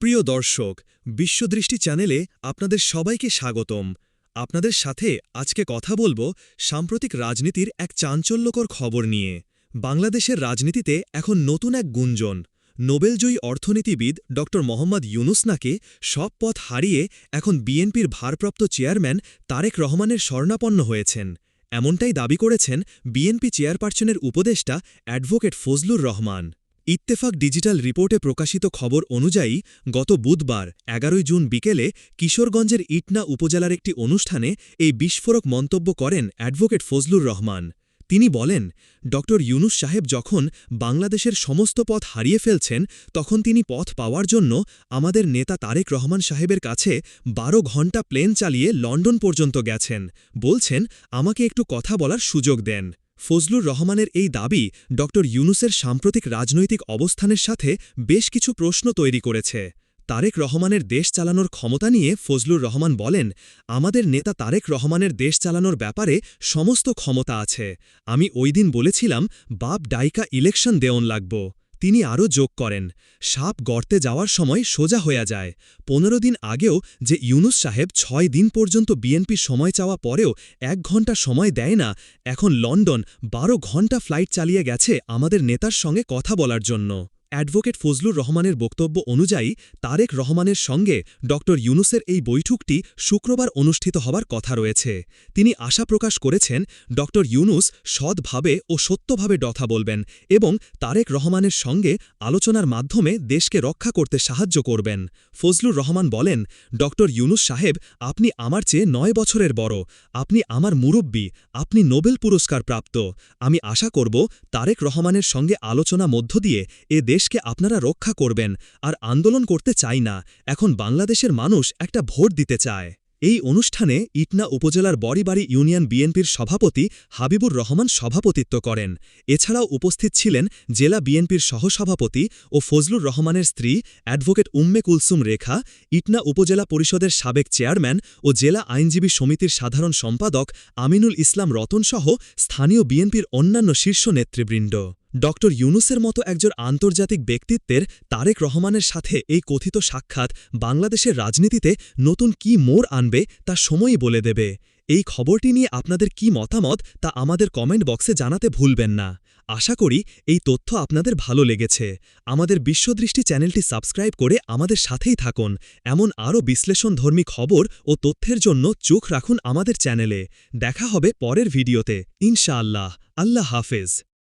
প্রিয় দর্শক, বিশ্বদৃষ্টি চ্যানেলে আপনাদের সবাইকে স্বাগতম। আপনাদের সাথে আজকে কথা বলব সাম্প্রতিক রাজনীতির এক চাঞ্চল্যকর খবর নিয়ে। বাংলাদেশের রাজনীতিতে এখন নতুন এক গুঞ্জন। নোবেলজয়ী অর্থনীতিবিদ ড মোহাম্মদ ইউনুস নাকে সব পথ হারিয়ে এখন বিএনপির ভারপ্রাপ্ত চেয়ারম্যান তারেক রহমানের স্বর্ণাপন্ন হয়েছেন। এমনটাই দাবি করেছেন বিএনপি চেয়ারপারসনের উপদেষ্টা অ্যাডভোকেট ফজলুর রহমান। ইত্তেফাক ডিজিটাল রিপোর্টে প্রকাশিত খবর অনুযায়ী, গত বুধবার, এগারোই জুন বিকেলে কিশোরগঞ্জের ইটনা উপজেলার একটি অনুষ্ঠানে এই বিস্ফোরক মন্তব্য করেন অ্যাডভোকেট ফজলুর রহমান। তিনি বলেন, ড. ইউনুস সাহেব যখন বাংলাদেশের সমস্ত পথ হারিয়ে ফেলছেন, তখন তিনি পথ পাওয়ার জন্য আমাদের নেতা তারেক রহমান সাহেবের কাছে বারো ঘণ্টা প্লেন চালিয়ে লন্ডন পর্যন্ত গেছেন। বলছেন, আমাকে একটু কথা বলার সুযোগ দেন। ফজলুর রহমানের এই দাবি ড ইউনুসের সাম্প্রতিক রাজনৈতিক অবস্থানের সাথে বেশ কিছু প্রশ্ন তৈরি করেছে। তারেক রহমানের দেশ চালানোর ক্ষমতা নিয়ে ফজলুর রহমান বলেন, আমাদের নেতা তারেক রহমানের দেশ চালানোর ব্যাপারে সমস্ত ক্ষমতা আছে। আমি ওই দিন বলেছিলাম, বাপ ডাইকা ইলেকশন দেওয়ন লাগব। তিনি আরও যোগ করেন, সাপ গর্তে যাওয়ার সময় সোজা হয়ে যায়। পনেরো দিন আগেও যে ইউনুস সাহেব ছয় দিন পর্যন্ত বিএনপি সময় চাওয়া পরেও এক ঘণ্টা সময় দেয় না, এখন লন্ডন বারো ঘণ্টা ফ্লাইট চালিয়ে গেছে আমাদের নেতার সঙ্গে কথা বলার জন্য। অ্যাডভোকেট ফজলুর রহমানের বক্তব্য অনুযায়ী, তারেক রহমানের সঙ্গে ড. ইউনুসের এই বৈঠকটি শুক্রবার অনুষ্ঠিত হবার কথা রয়েছে। তিনি আশা প্রকাশ করেছেন, ড. ইউনুস সৎভাবে ও সত্যভাবে ডথা বলবেন এবং তারেক রহমানের সঙ্গে আলোচনার মাধ্যমে দেশকে রক্ষা করতে সাহায্য করবেন। ফজলুর রহমান বলেন, ড. ইউনুস সাহেব, আপনি আমার চেয়ে নয় বছরের বড়। আপনি আমার মুরব্বী। আপনি নোবেল পুরস্কার প্রাপ্ত আমি আশা করব, তারেক রহমানের সঙ্গে আলোচনা মধ্য দিয়ে এ দেশকে আপনারা রক্ষা করবেন আর আন্দোলন করতে চাই না। এখন বাংলাদেশের মানুষ একটা ভোট দিতে চায়। এই অনুষ্ঠানে ইটনা উপজেলার বড়িবাড়ি ইউনিয়ন বিএনপির সভাপতি হাবিবুর রহমান সভাপতিত্ব করেন। এছাড়াও উপস্থিত ছিলেন জেলা বিএনপির সহসভাপতি ও ফজলুর রহমানের স্ত্রী অ্যাডভোকেট উম্মে কুলসুম রেখা, ইটনা উপজেলা পরিষদের সাবেক চেয়ারম্যান ও জেলা আইনজীবী সমিতির সাধারণ সম্পাদক আমিনুল ইসলাম রতনসহ স্থানীয় বিএনপির অন্যান্য শীর্ষ নেতৃবৃন্দ। ড ইউনুসের মতো একজন আন্তর্জাতিক ব্যক্তিত্বের তারেক রহমানের সাথে এই কথিত সাক্ষাৎ বাংলাদেশের রাজনীতিতে নতুন কি মোড় আনবে তা সময়ই বলে দেবে। এই খবরটি নিয়ে আপনাদের কি মতামত তা আমাদের কমেন্ট বক্সে জানাতে ভুলবেন না। আশা করি এই তথ্য আপনাদের ভালো লেগেছে। আমাদের বিশ্বদৃষ্টি চ্যানেলটি সাবস্ক্রাইব করে আমাদের সাথেই থাকুন। এমন আরও বিশ্লেষণধর্মী খবর ও তথ্যের জন্য চোখ রাখুন আমাদের চ্যানেলে। দেখা হবে পরের ভিডিওতে। ইনশাআল্লাহ। আল্লাহ হাফেজ।